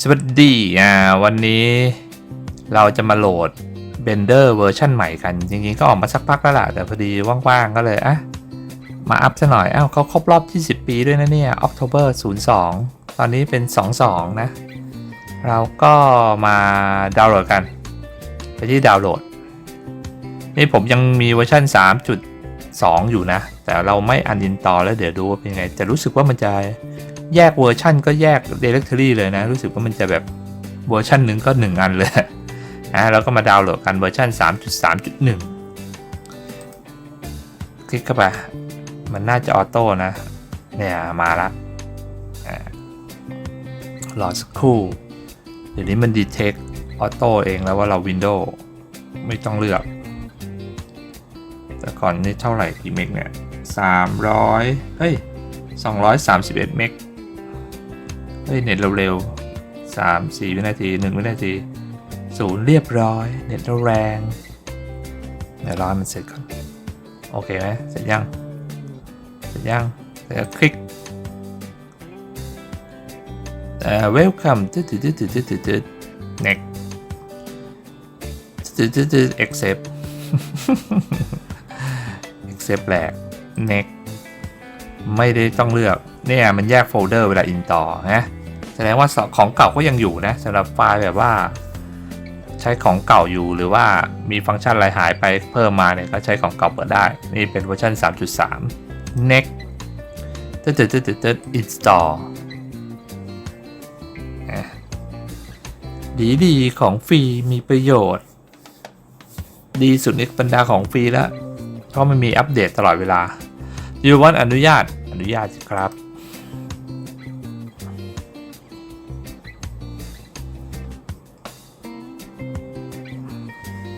สวัสดีอ่าวันนี้เราจะมาโหลด Blender เวอร์ชันใหม่กัน จริงๆ ก็ออกมาสักพักแล้วล่ะ แต่พอดีว่างๆ ก็เลยอะมาอัพซะหน่อยอ้าวเขาครบรอบ 20 ปีด้วยนะเนี่ย October 02 ตอนนี้เป็น 22 นะ เราก็มาดาวน์โหลดกันไปที่ดาวน์โหลด นี่ผมยังมีเวอร์ชัน3.2 อยู่นะ แต่เราไม่อันดินต่อแล้วเดี๋ยวดูว่าเป็นยังไง แต่รู้สึกว่ามันจะ แยกเวอร์ชันก็แยก directory เลยนะ รู้สึกว่ามันจะแบบเวอร์ชันหนึ่งก็ 1 อันเลยนะแล้วก็มาดาวน์โหลดกันเวอร์ชัน3.3.1 คลิกเข้าไป มันน่าจะออโต้นะ เนี่ยมาละรอสักครู่ เดี๋ยวนี้มัน detect ออโต้เองแล้วว่าเรา Windows ไม่ต้องเลือก แต่ก่อนนี่เท่าไหร่กี่เมกเนี่ย300เฮ้ย231 เมก เฮ้ยเน็ตเร็วๆสามสี่วินาทีหนึ่งวินาทีศูนย์เรียบร้อย เน็ตเราแรง เดี๋ยวรอให้มันเสร็จก่อน โอเคไหมเสร็จยัง เสร็จยังเดี๋ยวคลิกเอ่อ welcome ตึ๊ดตึ๊ดตึ๊ดตึ๊ดตึ๊ดตึ๊ด next ตึ๊ดตึ๊ดตึ๊ด accept accept แหลก next ไม่ได้ต้องเลือก เนี่ยมันแยกโฟลเดอร์เวลาอินต่อนะ ดงว่าของเก่าก็ยังอยู่นะสำหรับไฟล์แบบว่า ใช้ของเก่าอยู่หรือว่ามีฟังก์ชันอะไรหายไปเพิ่มมาเนี่ยก็ใช้ของเก่าเปิดได้ นี่เป็นเวอร์ชัน 3.3 next ตึ๊ดตึ๊ดตึ๊ดตึ๊ดตึ๊ด install ดีดีของฟรีมีประโยชน์ ดีสุดในบรรดาของฟรีแล้ว เพราะมันมีอัปเดตตลอดเวลายูวันอนุญาตอนุญาตครับ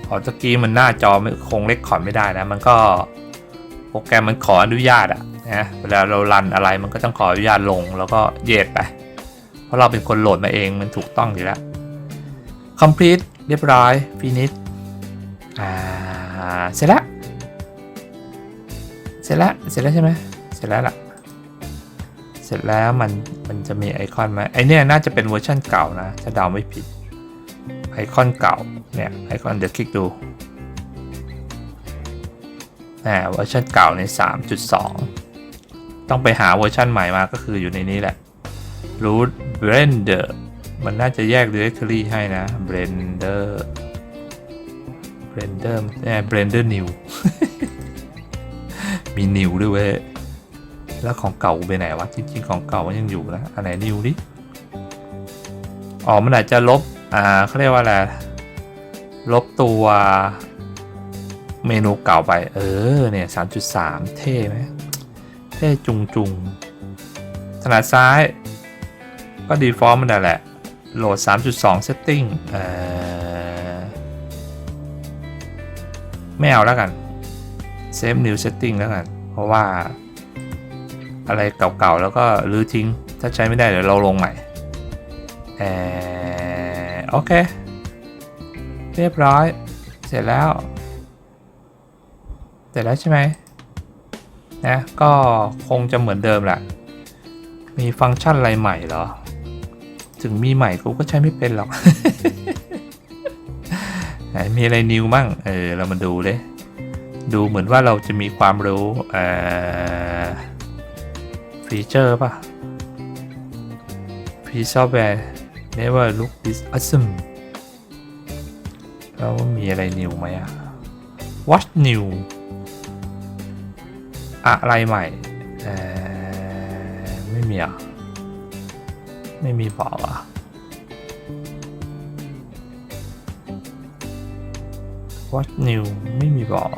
ขอตะกี้มันหน้าจอไม่คงเล็กขอดไม่ได้นะ มันก็โปรแกรมมันขออนุญาตอะนะเวลาเรารันอะไรมันก็ต้องขออนุญาตลงแล้วก็เย็ดไป เพราะเราเป็นคนโหลดมาเองมันถูกต้องอยู่แล้ว complete เรียบร้อย finish อ่าเสร็จแล้วเสร็จแล้วเสร็จแล้วใช่ไหมเสร็จแล้วล่ะ เสร็จแล้วมันมันจะมีไอคอนไหมไอเนี่ยน่าจะเป็นเวอร์ชันเก่านะถ้าเดาไม่ผิด ไอคอนเก่าเนี่ยไอคอนเดี๋ยวคลิกดูอ่าเวอร์ชันเก่าใน 3.2 ต้องไปหาเวอร์ชันใหม่มาก็คืออยู่ในนี้แหละ root blender มันน่าจะแยก directory ให้นะ blender blender แน่ blender new มีนิวด้วยเว้ยแล้วของเก่าไปไหนวะ จริงๆ ของเก่ามันยังอยู่นะ อันไหนนิวดิ อ๋อ มันอาจจะลบ อ่าเขาเรียกว่าอะไรลบตัวเมนูเก่าไป เออ เนี่ยสามจุดสามเท่ไหมเท่จุงจุงถนัดซ้าย ก็ default มันแหละ โหลด 3.2 setting เอ่อไม่เอาแล้วกัน save new setting แล้วกัน เพราะว่า อะไรเก่าๆ แล้วก็รื้อทิ้ง ถ้าใช้ไม่ได้เดี๋ยวเราลงใหม่ โอเค เรียบร้อย เสร็จแล้ว เสร็จแล้วใช่ไหมนะก็คงจะเหมือนเดิมแหละ มีฟังก์ชันอะไรใหม่เหรอ ถึงมีใหม่กูก็ใช้ไม่เป็นหรอกไหนมีอะไรนิวบ้างเออ เรามาดูเลย ดูเหมือนว่าเราจะมีความรู้เอ่อฟีเจอร์ป่ะฟีซอฟต์แวร์ Never look this awesome แล้วมีอะไร new ไหมอะ What new อะไรใหม่เออไม่มีอะ ไม่มีเปล่าอะวัดนิวไม่มีบอก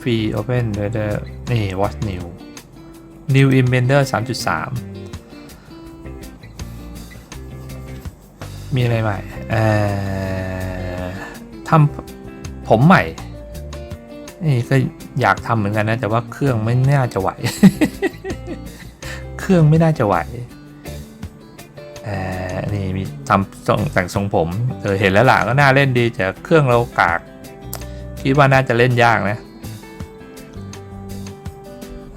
ฟรีโอเพนเดอร์นี่วัดนิวนิวอินเบนเดอร์สามจุดสาม มีอะไรใหม่เอ่อทำผมใหม่นี่ก็อยากทำเหมือนกันนะ แต่ว่าเครื่องไม่น่าจะไหว เครื่องไม่น่าจะไหวเอ่อนี่มีทำทรงแต่งทรงผมเออเห็นแล้วล่ะก็น่าเล่นดีแต่เครื่องเรากาก คิดว่าน่าจะเล่นยากนะ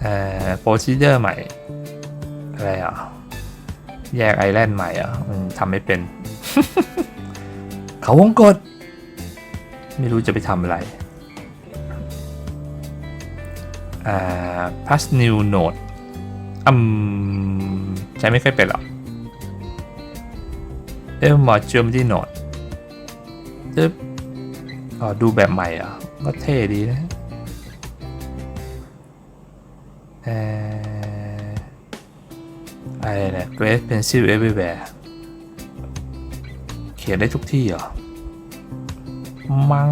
เอ่อ procedure ใหม่ อะไรอะ แยกไอแลนด์ใหม่อะมันทำไม่เป็น เขาวงกด ไม่รู้จะไปทำอะไร อ่า pass new node อืมใช้ไม่ค่อยเป็นหรอก เอ้มา Germany node จึ๊บอ๋อดูแบบใหม่อะก็เท่ดีนะเอ่ออะไรเนี่ย Great Pencil Everywhere ขียนได้ทุกที่เหรอ มัง้ง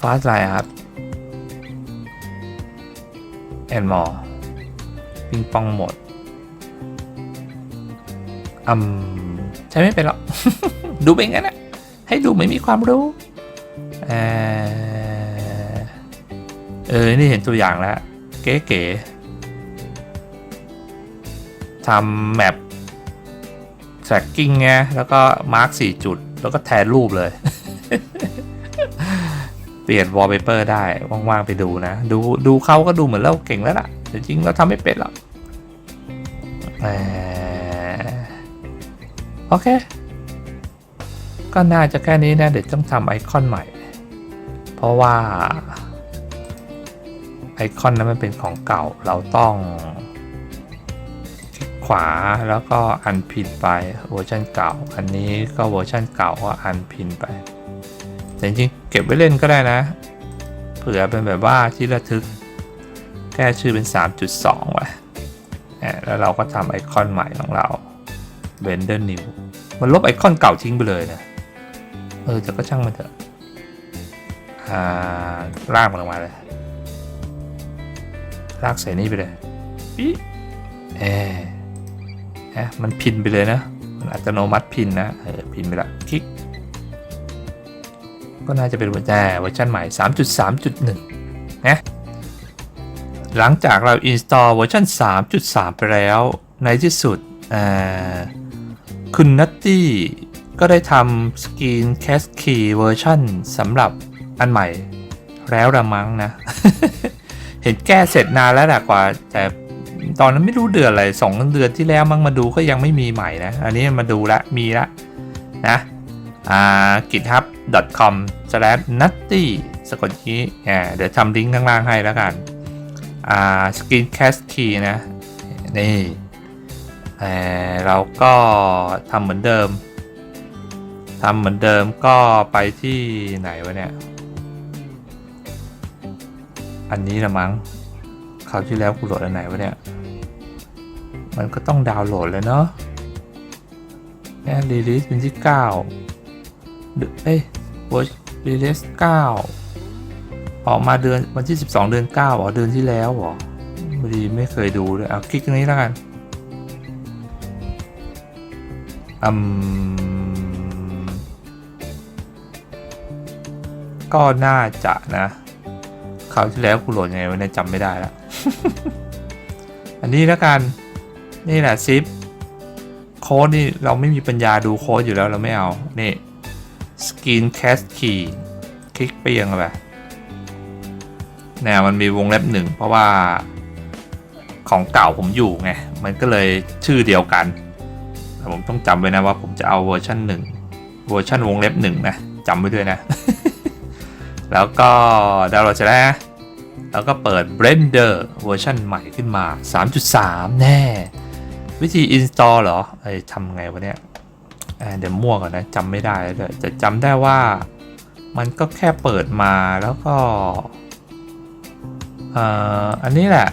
Fast Line Art and more ปิงปองหมดอืมใช้ไม่เป็นหรอก ดูเป็นงั้นนะให้ดูไม่มีความรู้ เออเออ นี่เห็นตัวอย่างแล้ว เก๋ๆทำแมป tracking ไงแล้วก็มาร์กสี่จุด แล้วก็แทนรูปเลย เปลี่ยน wallpaper ได้ ว่าง ๆ ไปดูนะ ดูดูเขาก็ดูเหมือนเราเก่งแล้วล่ะ แต่จริงเราทำไม่เป็นหรอกโอเค ก็น่าจะแค่นี้นะ เดี๋ยวต้องทำไอคอนใหม่ เพราะว่าไอคอนนั้นมันเป็นของเก่าเราต้อง ขวาแล้วก็อันพินไปเวอร์ชันเก่า อันนี้ก็เวอร์ชันเก่าก็อันพินไปแต่จริงๆเก็บไว้เล่นก็ได้นะ เผื่อเป็นแบบว่าที่ระทึก แก้ชื่อเป็น 3.2ไว้อะแล้วเราก็ทำไอคอนใหม่ของเรา Blender New มันลบไอคอนเก่าทิ้งไปเลยนะเออแต่ก็ช่างมันเถอะอ่าลากมันออกมาเลยลากใส่นี่ไปเลยปิ๊เอะมันพินไปเลยนะมันอัตโนมัติพินนะเออพินไปละคลิก ก็น่าจะเป็นเวอร์ชันเวอร์ชันใหม่ 3.3.1 นะหลังจากเรา install เวอร์ชัน3.3 ไปแล้ว ในที่สุดคุณนัตตี้ก็ได้ทำ Screen Cast Key เวอร์ชันสำหรับอันใหม่แล้วละมั้งนะ เห็นแก้เสร็จนานแล้วแหละกว่า แต่ ตอนนั้นไม่รู้เดือนอะไรสองเดือนที่แล้วมั้งมาดูก็ยังไม่มีใหม่นะ อันนี้มาดูละมีละนะอ่า github.com slash nutty สะกดนี้อ่าเดี๋ยวทำลิงก์ข้างล่างให้แล้วกันอ่า screencast key นะนี่เออเราก็ทำเหมือนเดิมทำเหมือนเดิมก็ไปที่ไหนวะเนี่ย อันนี้ละมั้งคราวที่แล้วกูโหลดอันไหนวะเนี่ย มันก็ต้องดาวน์โหลดเลยเนาะแอนรีลิสเป็นที่9เดเอ้ยเวอร์รีลิส9ออกมาเดือนวันที่ 12 เดือน 9อ๋อเดือนที่แล้วหรอพอดีไม่เคยดูเลยเอาคลิกตรงนี้แล้วกันอืมก็น่าจะนะคราวที่แล้วกูโหลดยังไงวะเนี่ยจำไม่ได้แล้ว อันนี้แล้วกัน นี่แหละซิปโค้ดนี่เราไม่มีปัญญาดูโค้ดอยู่แล้วเราไม่เอา นี่ Skin Cast Key คลิกไปยังไงเนี่ยมันมีวงเล็บหนึ่งเพราะว่าของเก่าผมอยู่ไง มันก็เลยชื่อเดียวกันแต่ผมต้องจำไว้นะว่าผมจะเอาเวอร์ชันหนึ่งเวอร์ชันวงเล็บหนึ่งนะจำไว้ด้วยนะ แล้วก็ดาวน์โหลดเสร็จแล้วแล้วก็เปิด Blender เวอร์ชันใหม่ขึ้นมา 3.3 แน่ วิธี install เหรอไอ้ทำไงวะเนี่ยเดี๋ยวมั่วก่อนนะจำไม่ได้เลยจะจำได้ว่ามันก็แค่เปิดมาแล้วก็เอ่ออันนี้แหละ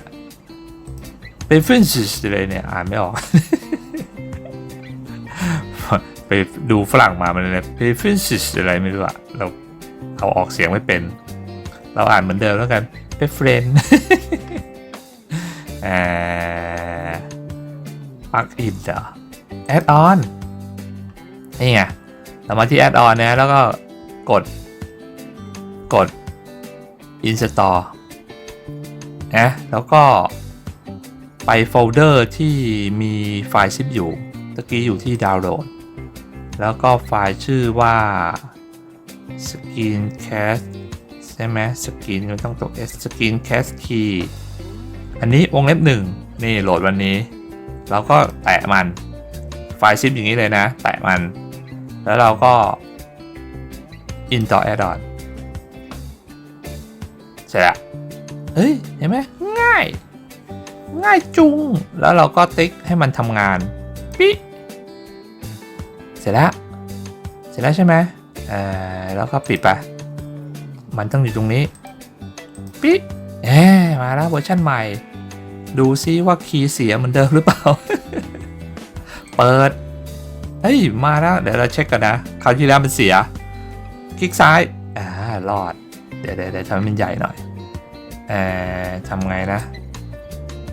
เป็นฟินซิสเลยเนี่ย อ่านไม่ออกไปดูฝรั่งมามันเลยเป็นฟินซิสอะไรไม่รู้อะเราเอาออกเสียงไม่เป็น เราอ่านเหมือนเดิมแล้วกันเป็นเฟรนอ่า ปลั๊กอินเหรอแอดออนนี่ไงเรามาที่แอดออนนะแล้วก็กด กด install นะแล้วก็ไปโฟลเดอร์ที่มีไฟล์ zip อยู่ตะกี้อยู่ที่ดาวน์โหลด แล้วก็ไฟล์ชื่อว่า screencast ใช่ไหม screen มันต้องตก s screencast key อันนี้วงเล็บหนึ่งนี่โหลดวันนี้ เราก็แตะมันไฟล์ซิปอย่างนี้เลยนะ แตะมัน แล้วเราก็ install add-on เสร็จละเฮ้ย เห็นไหมง่าย ง่ายจุง แล้วเราก็ติ๊กให้มันทำงานปิเสร็จแล้วเสร็จแล้วใช่ไหมเออแล้วก็ปิดไป มันต้องอยู่ตรงนี้ปิ๊แหมมาแล้วเวอร์ชันใหม่ ดูซิว่าคีย์เสียเหมือนเดิมหรือเปล่า เปิด เฮ้ย มาแล้ว เดี๋ยวเราเช็คกันนะ คราวที่แล้วมันเสีย คลิกซ้าย อ่า รอด เดี๋ยวเดี๋ยวทำให้มันใหญ่หน่อย เอ่อทำไงนะ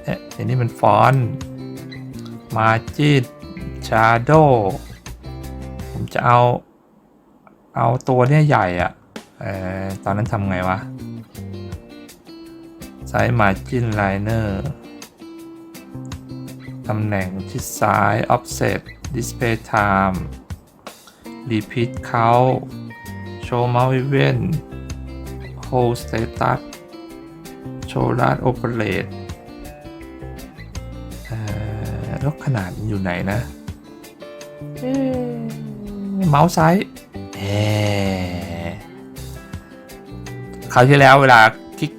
เอ๊ะอันนี้มันฟอนต์มาจิตชาร์โดผมจะเอา เอาตัวเนี้ยใหญ่อะ่ะ เอ่อ ตอนนั้นทำไงวะไซส์ Margin Liner ตำแหน่งที่ซ้าย Offset Display Time Repeat Count Show Mouse Event Hold Status Show Last Operate เอ่อแล้วขนาดอยู่ไหนนะเมาส์ซ้ายเอ๊ะคราวที่แล้วเวลาคลิก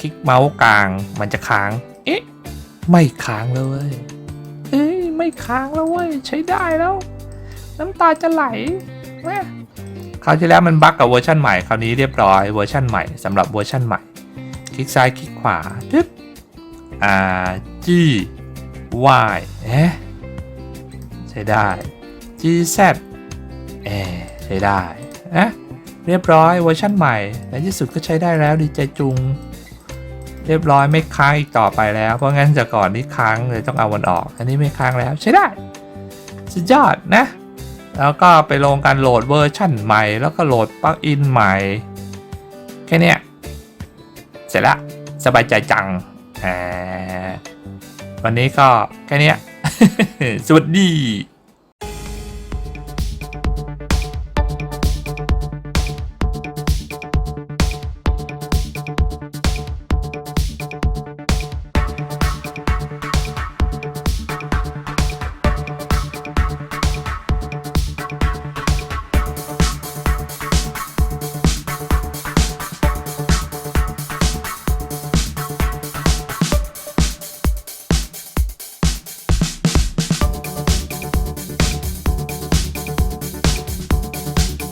คลิกเมาส์กลางมันจะค้าง เอ๊ะ ไม่ค้างเลย ไม่ค้างแล้วเว้ยใช้ได้แล้ว น้ำตาจะไหลแม่คราวที่แล้วมันบั๊กกับเวอร์ชันใหม่คราวนี้เรียบร้อยเวอร์ชันใหม่สำหรับเวอร์ชันใหม่ คลิกซ้ายคลิกขวาปึ๊บ R G Y เอ๊ะใช้ได้ G Z เอ๊ะใช้ได้เอ๊ะเรียบร้อยเวอร์ชันใหม่ในที่สุดก็ใช้ได้แล้วดีใจจุง เรียบร้อยไม่ค้างอีกต่อไปแล้ว เพราะงั้นจากก่อนที่ค้างเลยต้องเอามันออก อันนี้ไม่ค้างแล้วใช้ได้ สุดยอดนะ แล้วก็ไปลงการโหลดเวอร์ชั่นใหม่ แล้วก็โหลดปลั๊กอินใหม่ แค่นี้เสร็จละสบายใจจังแหมวันนี้ก็แค่นี้สวัสดี